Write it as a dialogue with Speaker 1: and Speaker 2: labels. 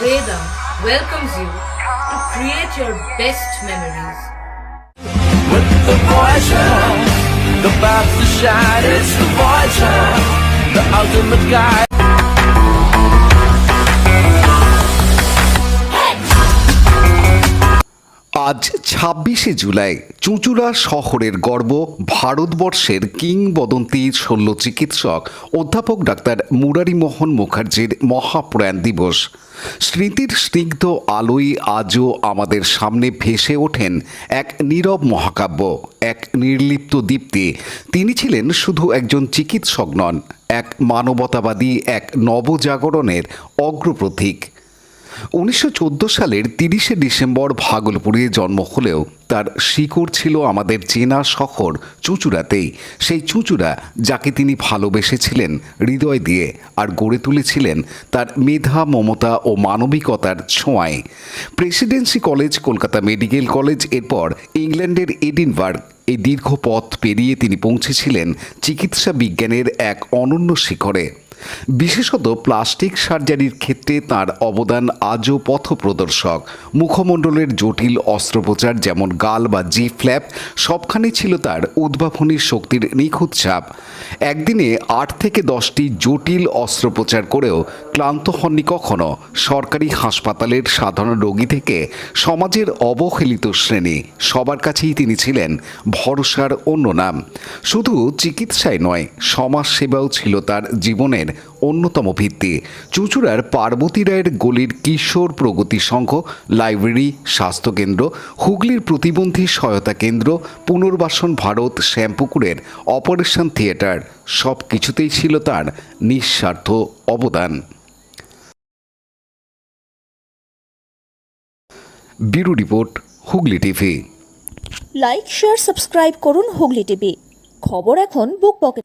Speaker 1: Veda welcomes you to create your best memories.
Speaker 2: with the Voyager. The path to shine, it's the Voyager, the ultimate guide.
Speaker 3: আজ ছাব্বিশে জুলাই চুঁচুড়া শহরের গর্ব ভারতবর্ষের কিংবদন্তি শল্য চিকিৎসক অধ্যাপক ডাক্তার মুরারিমোহন মুখার্জির মহাপ্রয়াণ দিবস। স্মৃতির স্নিগ্ধ আলোয় আজও আমাদের সামনে ভেসে ওঠেন এক নীরব মহাকাব্য, এক নির্লিপ্ত দীপ্তি। তিনি ছিলেন শুধু একজন চিকিৎসক নন, এক মানবতাবাদী, এক নবজাগরণের অগ্রপ্রতীক। উনিশশো চোদ্দ সালের তিরিশে ডিসেম্বর ভাগলপুরে জন্ম হলেও তার শিকড় ছিল আমাদের চেনা শহর চুঁচুড়াতেই। সেই চুঁচুড়া যাকে তিনি ভালোবেসেছিলেন, হৃদয় দিয়ে আর গড়ে তুলেছিলেন তার মেধা, মমতা ও মানবিকতার ছোঁয়ায়। Presidency college, Kolkata medical college, এরপর ইংল্যান্ডের এডিনবার্গ এই দীর্ঘ পথ পেরিয়ে তিনি পৌঁছেছিলেন চিকিৎসা বিজ্ঞানের এক অনন্য শিখরে। বিশেষত প্লাস্টিক সার্জারির ক্ষেত্রে তার অবদান আজও পথপ্রদর্শক। মুখমণ্ডলের জটিল অস্ত্রোপচার যেমন গাল বা জি ফ্ল্যাপ, সবখানে ছিল তার উদ্ভাবনী শক্তির নিখুঁত ছাপ। একদিনে আট থেকে দশটি জটিল অস্ত্রোপচার করেও ক্লান্ত হননি কখনো। সরকারি হাসপাতালের সাধারণ রোগী থেকে সমাজের অবহেলিত শ্রেণি, সবার কাছেই তিনি ছিলেন, ভরসার অন্য নাম। শুধু চিকিৎসায় নয় সমাজ সেবাও ছিল তার জীবনের অন্যতম ভিত্তি। চুঁচুড়ার পার্বতী রায়ের গলির কিশোর প্রগতি সংঘ, লাইব্রেরি, স্বাস্থ্যকেন্দ্র, হুগলির প্রতিবন্ধী সহায়তা কেন্দ্র, পুনর্বাসন ভারত, শ্যামপুকুরের অপারেশন থিয়েটার সব কিছুতেই ছিল তার নিঃস্বার্থ অবদান। Bureau report, Hooghly TV.
Speaker 4: Like, share, subscribe করুন হুগলি টিভি। খবর এখন book pocket